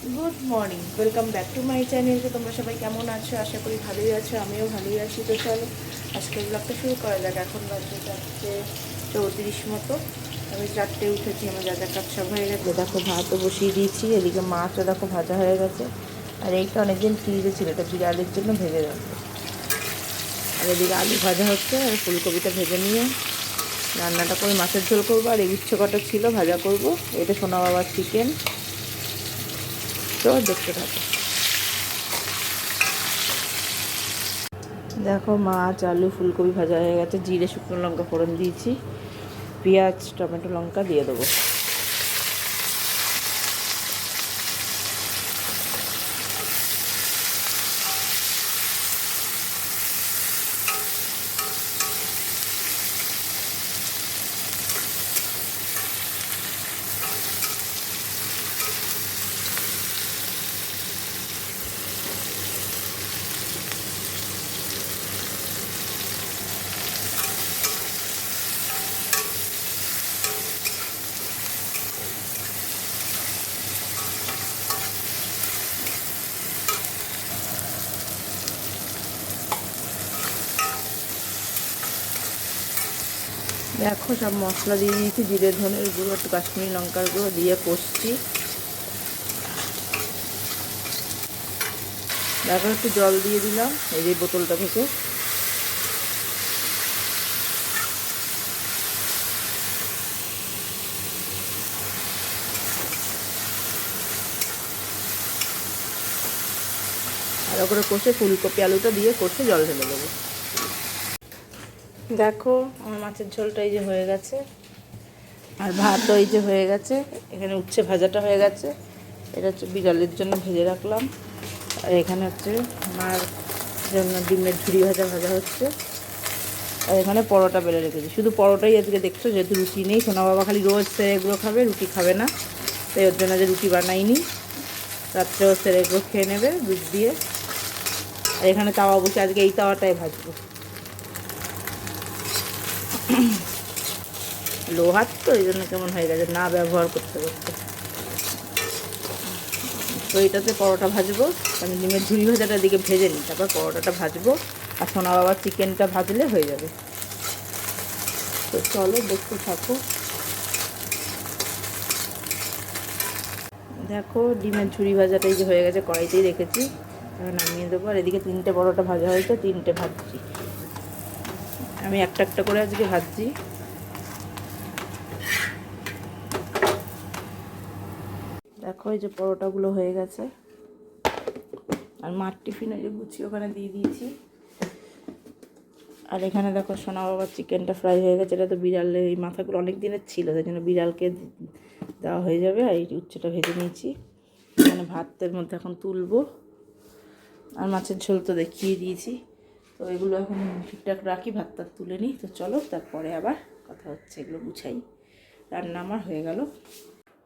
Good morning welcome back to my channel তো তোমরা সবাই কেমন আছো? আশা করি ভালোই আছো, আমিও ভালোই আছি। তো চলো, আজকের ব্লগটা শুরু করা যাক। এখন বাজে চারটে চৌত্রিশ মতো। আমি চারটে উঠেছি, আমার যা যা কাজ সব হয়ে গেছে। দেখো ভাতও বসিয়ে দিয়েছি, এদিকে মাছও দেখো ভাজা হয়ে গেছে। আর এইটা অনেকদিন ফ্রিজে ছিল, এটা বিড়ালের জন্য ভেজে যাবে আর এদিকে আলু ভাজা হচ্ছে, আর ফুলকপিটা ভেজে নিয়ে রান্নাটা করে মাছের ঝোল করব। আর এই উচ্ছে কটা ছিল, ভাজা করব। এটা সোনা বাবার চিকেন তো দেখতে থাকো। দেখো মাছ, আলু, ফুলকপি ভাজা হয়ে গেছে। জিরে, শুকনো লঙ্কা ফোড়ন দিয়েছি। পেঁয়াজ, টমেটো, লঙ্কা দিয়ে দেবো। দেখো সব মশলা দিয়ে দিয়েছি জিরে, ধনের গুঁড়ো, একটু কাশ্মীরি লঙ্কার গুঁড়ো দিয়ে কষছি। তারপর একটু জল দিয়ে দিলাম এই যে বোতলটা থেকে। আর করে কষে ফুলকপি আলুটা দিয়ে কষে জল ঢেলে দেবো। দেখো, আমার মাছের ঝোলটা এই যে হয়ে গেছে। আর ভাতও এই যে হয়ে গেছে। এখানে উচ্ছে ভাজাটা হয়ে গেছে। এটা হচ্ছে বিড়ালের জন্য ভেজে রাখলাম। আর এখানে হচ্ছে আমার জন্য ডিমের ঝুড়ি ভাজা ভাজা হচ্ছে। আর এখানে পরোটা বেলে রেখেছি। শুধু পরোটাই আজকে দেখছ, যেহেতু রুটি নেই, সোনা বাবা খালি রোজ সেরেগুলো খাবে, রুটি খাবে না। তাই ওর জন্য যে রুটি বানাইনি। রাত্রেও সেরেগুলো খেয়ে নেবে, দুধ দিয়ে। আর এখানে তাওয়া বসে, আজকে এই তাওয়াটাই ভাজবো। লোহার তো, এই জন্য কেমন হয়ে গেছে, না ব্যবহার করতে করতে। তো এটাতে পরোটা ভাজবো, আমি ডিমের ঝুড়ি ভাজাটা দিকে ভেজে নিই, তারপর পরোটাটা ভাজবো, আর সোনা বাবার চিকেনটা ভাজলে হয়ে যাবে। তো চলো, দেখতে থাকো। দেখো, ডিমের ঝুড়ি ভাজাটা এই যে হয়ে গেছে, কড়াইতেই রেখেছি। নামিয়ে দেবো, আর এদিকে তিনটে পরোটা ভাজা হয়েছে, তিনটে ভাজছি। আমি একটা একটা করে আজকে ভাজছি। দেখো, এই যে পরোটাগুলো হয়ে গেছে। আর মার টিফিন ওই যে গুছিয়ে ওখানে দিয়ে দিয়েছি। আর এখানে দেখো, সোনা বাবার চিকেনটা ফ্রাই হয়ে গেছে। এটা তো বিড়ালের এই মাথাগুলো অনেক দিনের ছিল, তাই জন্য বিড়ালকে দেওয়া হয়ে যাবে। আর এই উচ্ছেটা ভেজে নিয়েছি। এখানে ভাতের মধ্যে এখন তুলবো। আর মাছের ঝোল তো দেখিয়ে দিয়েছি। তো এগুলো এখন ঠিকঠাক রাখি, ভাতটা তুলে নিই। তো চলো, তারপরে আবার কথা হচ্ছে, এগুলো গুছাই। রান্না আমার হয়ে গেল।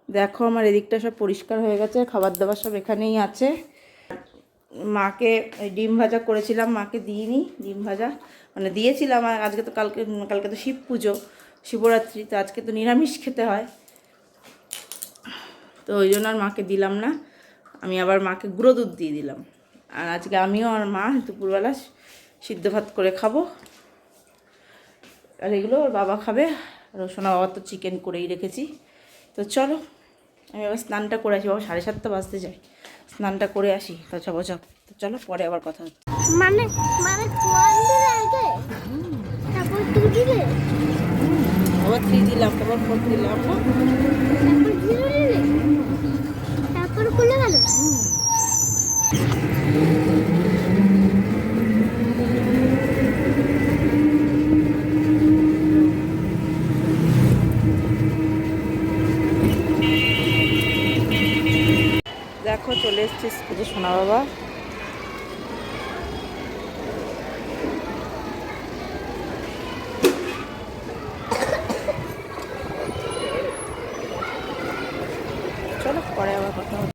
দেখো আমার এদিকটা সব পরিষ্কার হয়ে গেছে খাবার দাবার সব এখানেই আছে। মাকে ডিম ভাজা করেছিলাম, মাকে দিইনি ডিম ভাজা। মানে দিয়েছিলাম, আর আজকে তো কালকে কালকে তো শিব পুজো, শিবরাত্রি, তো আজকে তো নিরামিষ খেতে হয়। তো ওই জন্য আর মাকে দিলাম না, আমি আবার মাকে গুঁড়ো দুধ দিয়ে দিলাম। আর আজকে আমিও আর মা দুপুরবেলা সিদ্ধ ভাত করে খাব। আর এগুলো ওর বাবা খাবে, আর সোনা বাবা তো চিকেন করেই রেখেছি। তো চলো আমি আবার স্নানটা করে আসি বাবা সাড়ে সাতটা বাজতে যাই স্নানটা করে আসি তো চপ চপ তো চলো পরে আবার কথা হচ্ছে। মানে মানে তারপর তুই দিলে? আবার থ্রি দিলাম তারপর ফোর দিলাম তারপর খুলে গেল দেখো চলে এসছি স্কুলে সোনা বাবা চলো পরে আবার কথা হবে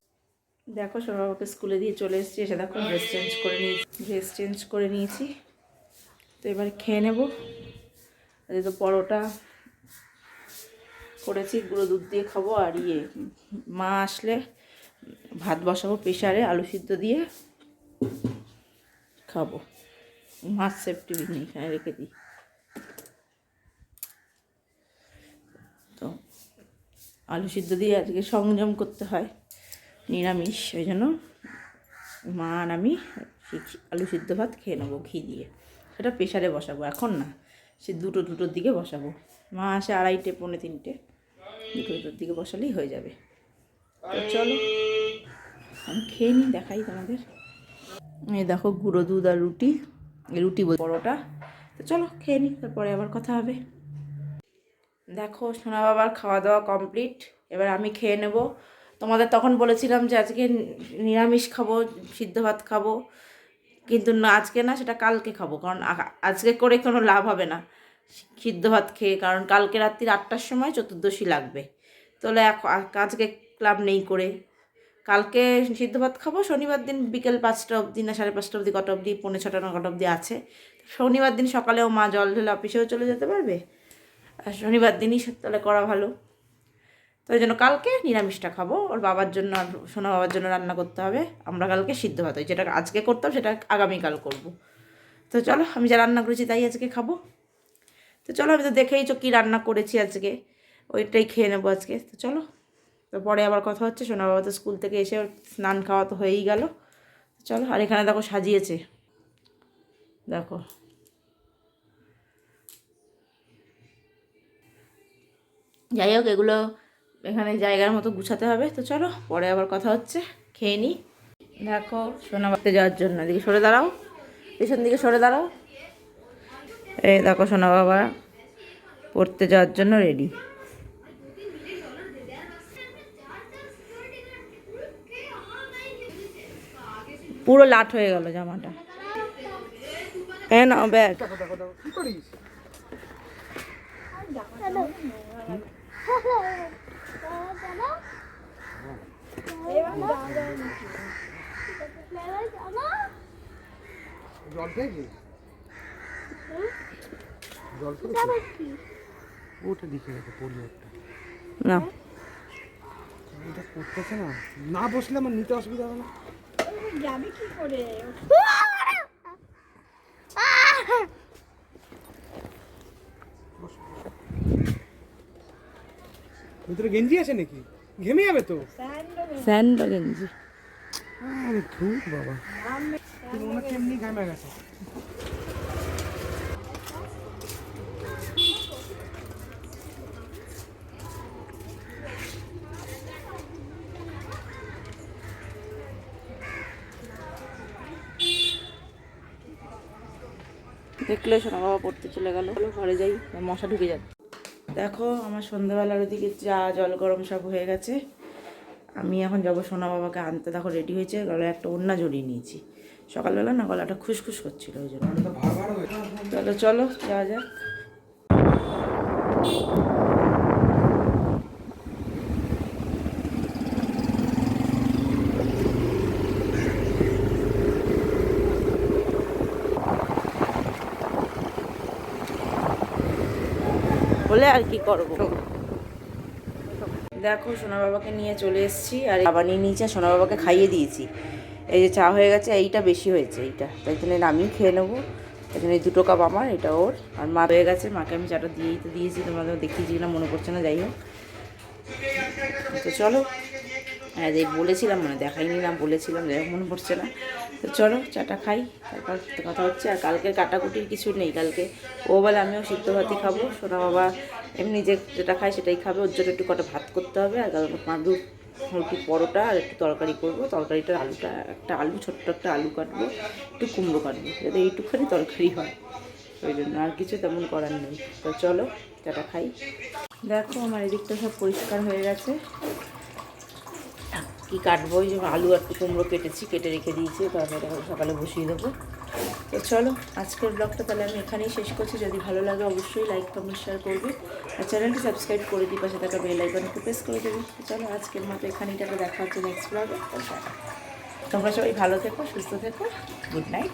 দেখো সোনা বাবাকে স্কুলে দিয়ে চলে এসেছি, এসে দেখো ড্রেস চেঞ্জ করে নিয়েছি ড্রেস চেঞ্জ করে নিয়েছি। তো এবার খেয়ে নেব। তো পরোটা করেছি, গুঁড়ো দুধ দিয়ে খাব আর ইয়ে মা আসলে ভাত বসাবো প্রেশারে আলু সিদ্ধ দিয়ে খাব। মাছ সেফটি নেই এখানে রেখে দিই। আলু সিদ্ধ দিয়ে আজকে সংযম করতে হয়। নিরামিষ, ওই জন্য মা আর আমি আলু সিদ্ধ ভাত খেয়ে নেব ঘি দিয়ে। সেটা প্রেশারে বসাবো, এখন না, সে দুটো দুটোর দিকে বসাবো। মা আসে আড়াইটে, পৌনে তিনটে, দুটো দুটোর দিকে বসালেই হয়ে যাবে। চলো, আমি খেয়ে নিই, দেখাই তোমাদের। এই দেখো গুঁড়ো দুধ আর রুটি রুটি পরোটা। তো চলো, খেয়ে নিই, তারপরে আবার কথা হবে। দেখো, সোনা বাবার খাওয়া দাওয়া কমপ্লিট এবার আমি খেয়ে নেব। তোমাদের তখন বলেছিলাম যে আজকে নিরামিষ খাব, সিদ্ধ ভাত খাব। কিন্তু না, আজকে না, সেটা কালকে খাব। কারণ আজকে করে কোনো লাভ হবে না সিদ্ধ ভাত খেয়ে। কারণ কালকে রাত্রির আটটার সময় চতুর্দশী লাগবে। তাহলে এখ- আ- আজকে ক্লাব নেই করে। কালকে সিদ্ধ ভাত খাব, শনিবার দিন বিকেল পাঁচটা অবধি না, সাড়ে পাঁচটা অবধি, কটা অবধি, পৌনে ছটা না অবধি আছে। শনিবার দিন সকালেও মা জল ঢেলে অফিসেও চলে যেতে পারবে? শনিবার দিনই তাহলে করা ভালো। তো ওই জন্য কালকে নিরামিষটা খাব। ওর বাবার জন্য আর সোনা বাবার জন্য রান্না করতে হবে। আমরা কালকে সিদ্ধ ভাত যেটা আজকে করতাম, সেটা আগামীকাল করব। তো চলো, আমি যা রান্না করেছি তাই আজকে খাব। তো চলো, আমি তো দেখেই তো কী রান্না করেছি আজকে। ওইটাই খেয়ে নেব আজকে। তো চলো, তো পরে আবার কথা হচ্ছে। সোনা বাবা তো স্কুল থেকে এসে স্নান খাওয়া তো হয়েই গেল। চলো, আর এখানে দেখো সাজিয়েছে। দেখো। যাই হোক এগুলো এখানে জায়গার মতো গুছাতে হবে। তো চলো পরে আবার কথা হচ্ছে। খেয়ে নিই দেখো সোনা বাড়তে যাওয়ার জন্য। এদিকে সরে দাঁড়াও। পেছন দিকে সরে দাঁড়াও। এই দেখো সোনা বাবা পড়তে যাওয়ার জন্য রেডি পুরো লাট হয়ে গেল জামাটা। হ্যাঁ না ব্যাগ। জল জল খেয়েছি ওটা দেখে গেছে পরিবারটা না করতেছে না। না বসলে আমার নিতে অসুবিধা হবে না। ভিতরে গেঞ্জি আছে নাকি? ঘেমে যাবে তো? স্যান্ডো গেঞ্জি আরে ধুর বাবা। তুমি মনে হচ্ছে এমনি ঘেমে গেছে? দেখলে সোনা বাবা পড়তে চলে গেল। ঘরে যাই মশা ঢুকে যাচ্ছে দেখো আমার সন্ধ্যাবেলার ওদিকে চা জল গরম সব হয়ে গেছে। আমি এখন যাব সোনা বাবাকে আনতে। দেখো রেডি হয়েছে। গলায় একটা ওড়না জড়িয়ে নিয়েছি। সকালবেলা না গলাটা খুসখুস করছিল ওই জন্য। তাহলে চলো যাওয়া যাক। বলে আর কি করব? দেখো, সোনা বাবাকে নিয়ে চলে এসেছি আর বাবা নিয়ে নিয়েছে, সোনা বাবাকে খাইয়ে দিয়েছি। এই যে চা হয়ে গেছে, এইটা বেশি হয়েছে এইটা। তাই জন্য আমি খেয়ে নেব। তাই জন্য দুটো কাপ আমার, এটা ওর। আর মা হয়ে গেছে, মাকে আমি চাটা দিয়েই তো দিয়েছি তোমাদের দেখিয়েছি না মনে করছে না, যাই হোক। তো চলো হ্যাঁ যে বলেছিলাম মানে দেখাইনি না বলেছিলাম, যাই মনে পড়ছে না। তো চলো, চাটা খাই, তারপর কথা হচ্ছে, আর কালকের কাটাকুটির কিছু নেই, কালকে ও বলে আমিও সিদ্ধ ভাতই খাব, সোনা বাবা এমনি যে যেটা খায় সেটাই খাবে, ওর জন্য একটু কটা ভাত করতে হবে, আর কালকে পাঁদু রুটি পরোটা, আর একটু তরকারি করব তরকারিটার আলুটা, একটা আলু, ছোট্ট একটা আলু কাটবো, একটু কুমড়ো কাটবো, যাতে এইটুখানি তরকারি হয়, ওই জন্য আর কিছু তেমন করার নেই। তো চলো, চাটা খাই। দেখো, আমার এদিকটা সব পরিষ্কার হয়ে গেছে। কি কাটবো? ওই যে আলু আর কুমড়ো কেটেছি, কেটে রেখে দিয়েছি তারপরে সকালে বসিয়ে দেবো। তো চলো, আজকের ব্লগটা তাহলে আমি এখানেই শেষ করছি। যদি ভালো লাগে অবশ্যই লাইক কমেন্ট শেয়ার করবে। আর চ্যানেলটি সাবস্ক্রাইব করে দিই পাশে থাকা বেল আইকনকে প্রেস করে দেবে। চলো, আজকের মতো এখানেই তাকে দেখা হচ্ছে নেক্সট ব্লগে তোমরা সবাই ভালো থেকো, সুস্থ থেকো। Good night